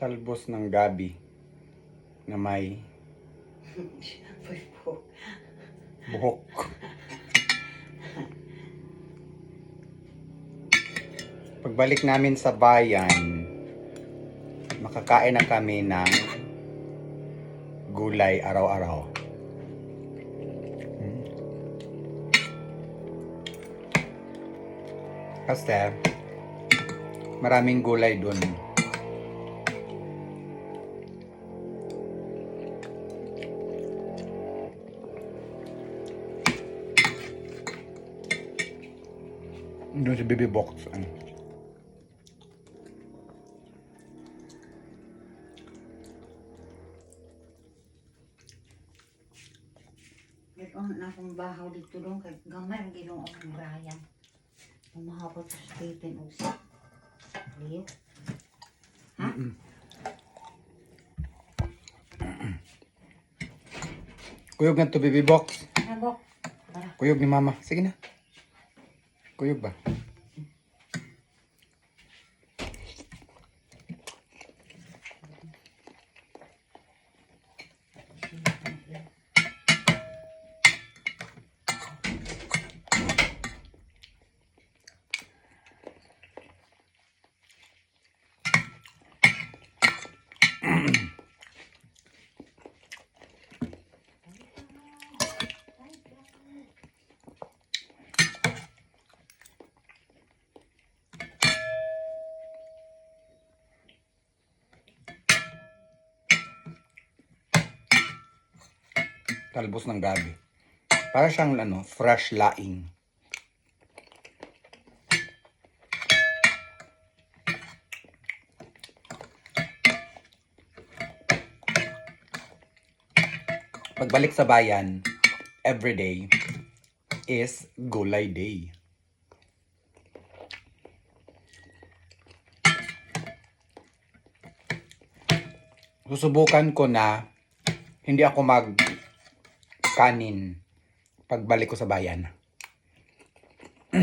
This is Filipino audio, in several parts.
talbos ng gabi na may Pulpo. buhok. Pagbalik namin sa bayan, makakain na kami ng gulay araw-araw. Hmm. Kasi maraming gulay dun. Doon sa baby box. Ano. Ito na akong bahaw dito doon kay gamay ang ginoo ang Ryan. Umahapot sa Stephen Usa. Liyo. Ha? Kuyog na to baby box. Nabok. Tara. Kuyog ni mama. Sige na. Kuyog ba? Talbos ng gabi. Para siyang ano, fresh laing. Pagbalik sa bayan, everyday is gulay day. Susubukan ko na hindi ako mag kanin pagbalik ko sa bayan.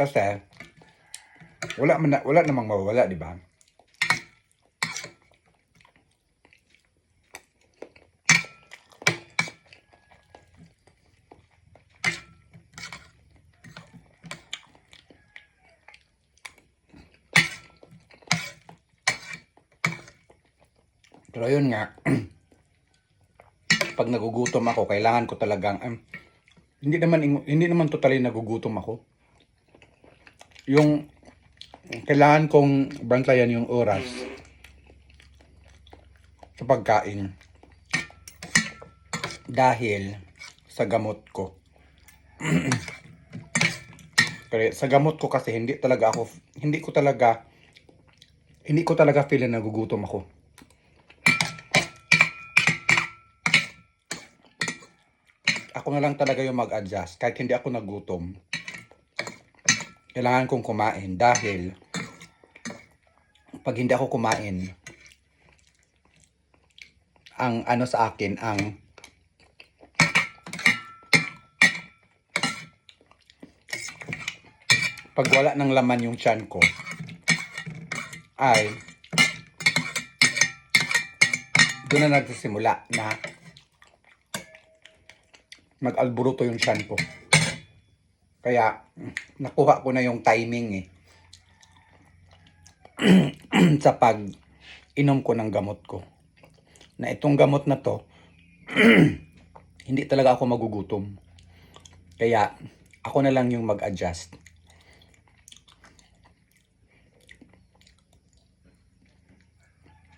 Kasi wala man wala namang mawawala, di ba? Pero yun nga, pag nagugutom ako, kailangan ko talagang, um, hindi naman, hindi naman totally nagugutom ako. Yung, kailangan kong bantayan yung oras sa pagkain. Dahil sa gamot ko. Kaya sa gamot ko kasi hindi talaga ako, hindi ko talaga, hindi ko talaga feel na nagugutom ako. Ako na lang talaga yung mag-adjust kahit hindi ako nagutom. Kailangan kong kumain dahil pag hindi ako kumain, ang ano sa akin, ang pag wala ng laman yung tiyan ko, ay doon na nagsisimula na mag-alburuto yung tiyan ko. Kaya, nakuha ko na yung timing eh. sa pag inom ko ng gamot ko. Na itong gamot na to, hindi talaga ako magugutom. Kaya, ako na lang yung mag-adjust.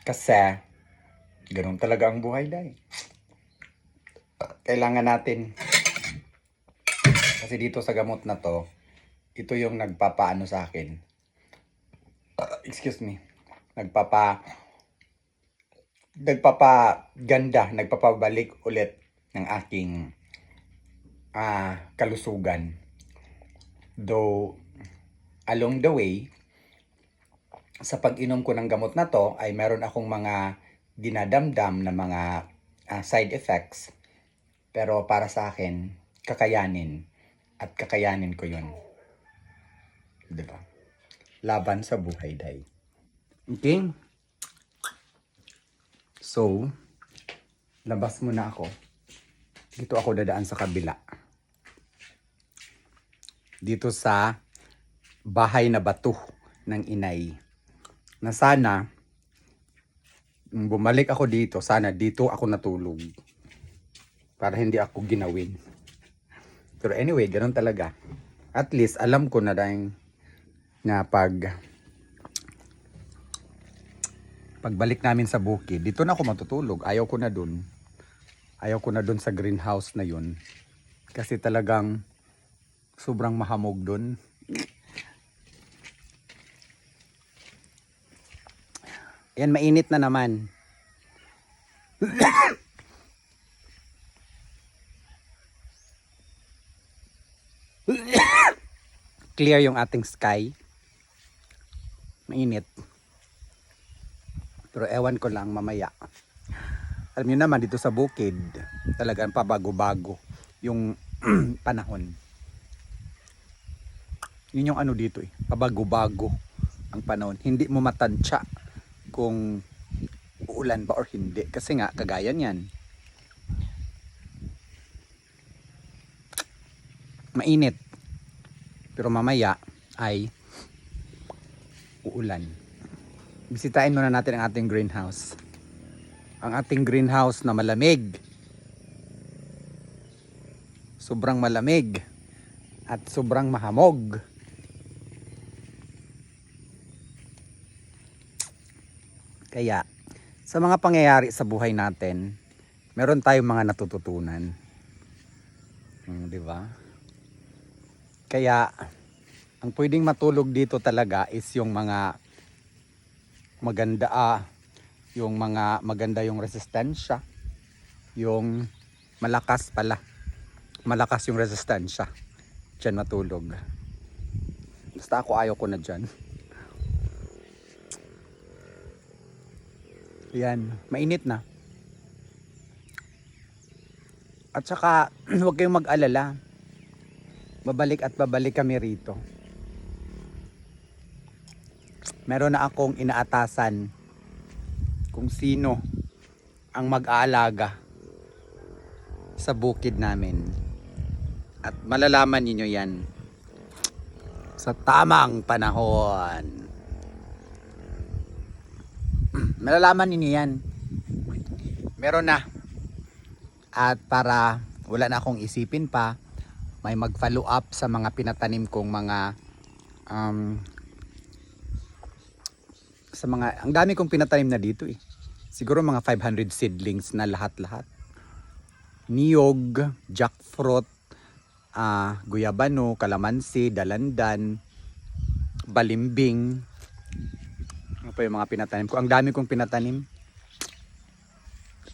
Kasi, ganun talaga ang buhay dahil kailangan natin. Kasi dito sa gamot na to ito yung nagpapaano sa akin. Uh, excuse me. Nagpapa nagpapa ganda nagpapabalik ulit ng aking ah kalusugan. Though along the way sa pag-inom ko ng gamot na to ay meron akong mga dinadamdam na mga ah, side effects pero para sa akin, kakayanin. At kakayanin ko yun. Ba? laban sa buhay day. Okay? So, labas muna ako. Dito ako dadaan sa kabila. Dito sa bahay na bato ng inay. Na sana, mm, bumalik ako dito, sana dito ako natulog. Para hindi ako ginawin. Pero anyway, ganun talaga. At least, alam ko na dahil na pag pagbalik namin sa bukid, dito na ako matutulog. Ayaw ko na dun. Ayaw ko na dun sa greenhouse na yun. Kasi talagang sobrang mahamog dun. Yan, mainit na naman. Clear yung ating sky. Mainit. Pero ewan ko lang mamaya. Alam niyo naman dito sa bukid, talagang pabago-bago yung panahon. Yun yung ano dito eh, pabago-bago ang panahon. Hindi mo matansya kung uulan ba or hindi. Kasi nga, kagaya niyan. Mainit. Pero mamaya ay uulan. Bisitahin muna natin ang ating greenhouse. Ang ating greenhouse na malamig. Sobrang malamig. At sobrang mahamog. Kaya, sa mga pangyayari sa buhay natin, meron tayong mga natututunan. Hmm, di ba? Kaya, ang pwedeng matulog dito talaga is yung mga maganda ah, yung mga maganda yung resistensya, yung malakas pala. Malakas yung resistensya. Diyan matulog. Basta ako ayaw ko na dyan. Yan, mainit na. At saka, huwag kayong mag-alala. Babalik at babalik kami rito. Meron na akong inaatasan kung sino ang mag-aalaga sa bukid namin. At malalaman ninyo yan sa tamang panahon. malalaman ninyo yan. Meron na. At para wala na akong isipin pa, may mag-follow up sa mga pinatanim kong mga um, sa mga ang dami kong pinatanim na dito eh. Siguro mga 500 seedlings na lahat-lahat. Niyog, jackfruit, ah, guyabano, kalamansi, dalandan, balimbing. Ano pa yung mga pinatanim ko? Ang dami kong pinatanim.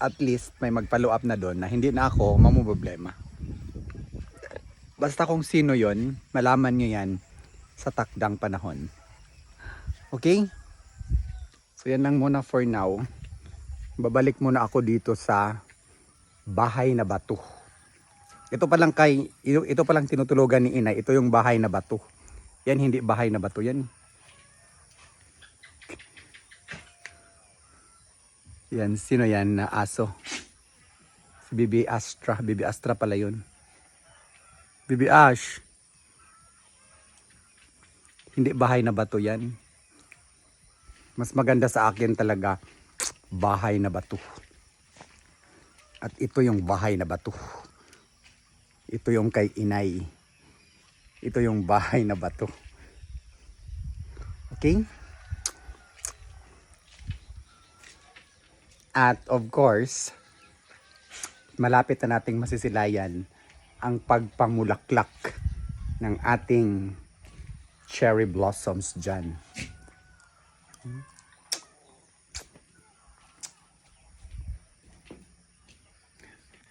At least may mag-follow up na doon na hindi na ako mamumblema. Basta kung sino yon, malaman nyo yan sa takdang panahon. Okay? So yan lang muna for now. Babalik muna ako dito sa bahay na bato. Ito pa lang kay ito, pa lang tinutulugan ni Inay. Ito yung bahay na bato. Yan hindi bahay na bato yan. Yan sino yan na aso? Si Bibi Astra, Bibi Astra pala yun. Bibi Ash. Hindi bahay na bato yan. Mas maganda sa akin talaga bahay na bato. At ito yung bahay na bato. Ito yung kay inay. Ito yung bahay na bato. Okay? At of course, malapit na nating masisilayan ang pagpamulaklak ng ating cherry blossoms dyan.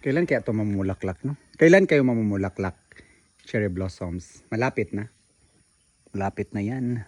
Kailan kaya ito mamumulaklak, no? Kailan kayo mamumulaklak? Cherry blossoms. Malapit na. Malapit na yan.